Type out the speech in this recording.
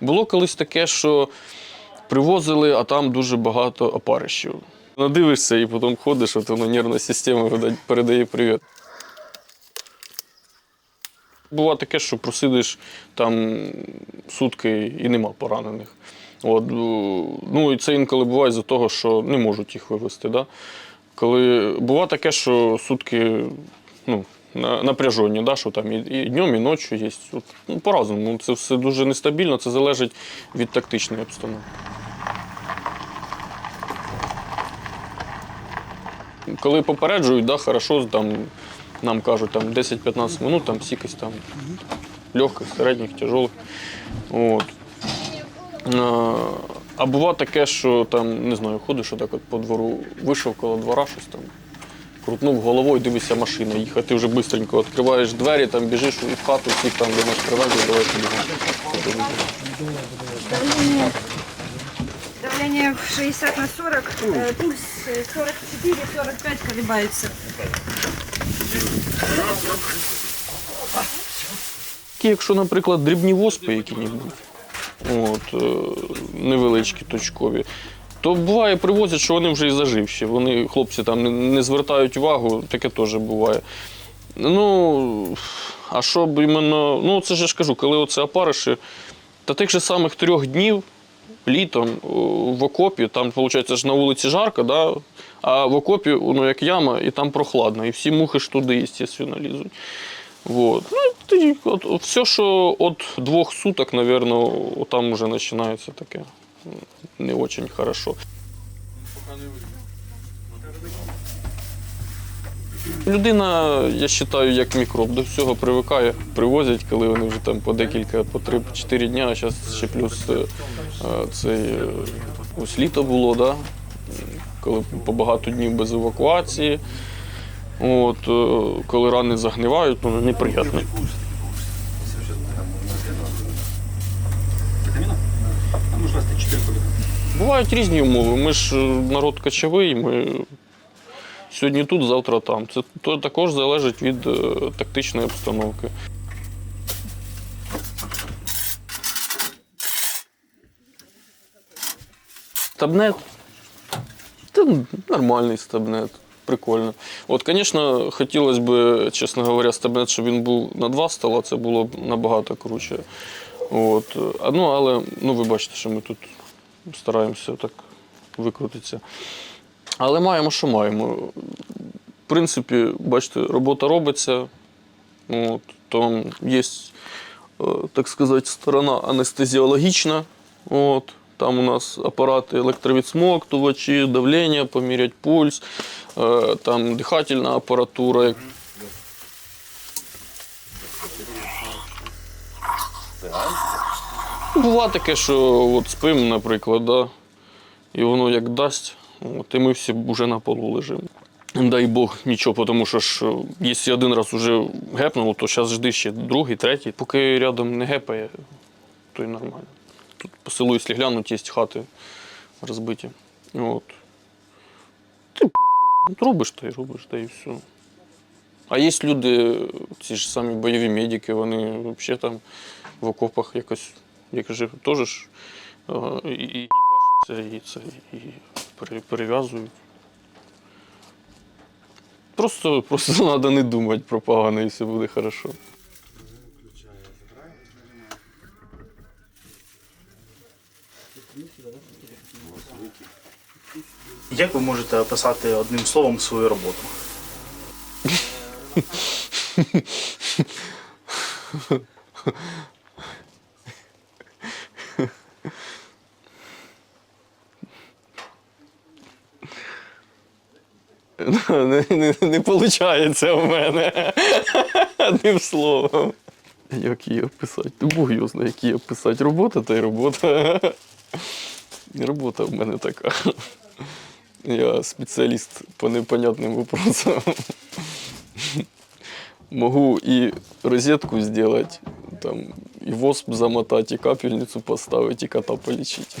Було колись таке, що привозили, а там дуже багато опарищів. Надивишся і потім ходиш, от воно нервна система передає привіт. Буває таке, що просидиш там сутки і нема поранених. От, ну, і це інколи буває з-за того, що не можуть їх вивезти. Да? Коли буває таке, що сутки ну, напряжені, да? що там і, і днем, і ночі є. Ну, по-разному. Це все дуже нестабільно, це залежить від тактичної обстановки. Коли попереджують, да, хорошо, там, нам кажуть там 10-15 минут, там сікось там легких, середніх, тяжелих. От. А, а бува таке, що там, не знаю, ходиш отак от по двору, вийшов коло двора щось там, крутнув головою, дивишся машина їхати, ти вже швидко відкриваєш двері, там біжиш в хату, всіх там до нас привезли, давай побігаємо. Давление, давление в 60 на 40, э, пульс э, 44-45 колебается. Такі, якщо, наприклад, дрібні воспи які-небудь, от, е, невеличкі точкові, то буває, привозять, що вони вже і заживші. Вони, хлопці там не, звертають увагу, таке теж буває. Ну, а щоб іменно, ну це ж я ж кажу, коли оце опариші, та тих же самих трьох днів літом в окопі, там, виходить, ж на вулиці жарко, да? а в окопі ну, як яма, і там прохладно. І всі мухи ж туди, звісно, лізуть. Вот. Ну, тоді, от, все, що від двох суток, наверное, там вже починається таке не дуже хорошо. Людина, я вважаю, як мікроб, до всього привикає, привозять, коли вони вже там по декілька, по 3-4 дня, а зараз ще плюс е, цей е, ось літо було, да? коли по багато днів без евакуації. От, е, коли рани загнивають, ну неприємно. Бувають різні умови. Ми ж е, народ кочовий, ми сьогодні тут, завтра там. Це також залежить від е, тактичної обстановки. Стабнет. Та нормальний стабнет. Прикольно. От, звісно, хотілося б, чесно говоря, стабнет, щоб він був на два стола, це було б набагато круче. От. Ну, але ну, ви бачите, що ми тут стараємося так викрутитися. Але маємо, що маємо. В принципі, бачите, робота робиться. От, там є, е, так сказати, сторона анестезіологічна. От, там у нас апарати електровідсмоктувачі, давлення, поміряти пульс, е, там дихательна апаратура. Буває таке, що от спимо, наприклад, да, і воно як дасть, от, і ми всі вже на полу лежимо. Дай Бог нічого, тому що ж, якщо один раз вже гепнуло, то зараз жди ще другий, третій. Поки рядом не гепає, то й нормально. Тут по селу, якщо глянуть, є хати розбиті. От. Ти робиш та й робиш, та й все. А є люди, ці ж самі бойові медики, вони взагалі там в окопах якось, як же, теж ж е, і, і і це, і пере- перев'язують. Просто, просто треба не думати про погане, і все буде хорошо. Як ви можете описати одним словом свою роботу? Не, виходить у мене. Одним словом. Як її описати? Бог його знає, як її описати. Робота та й робота. Робота в мене така. Я спеціаліст по непонятним вопросам. Могу и розетку сделать, там, и восп замотать, и капельницу поставить, и кота полечить.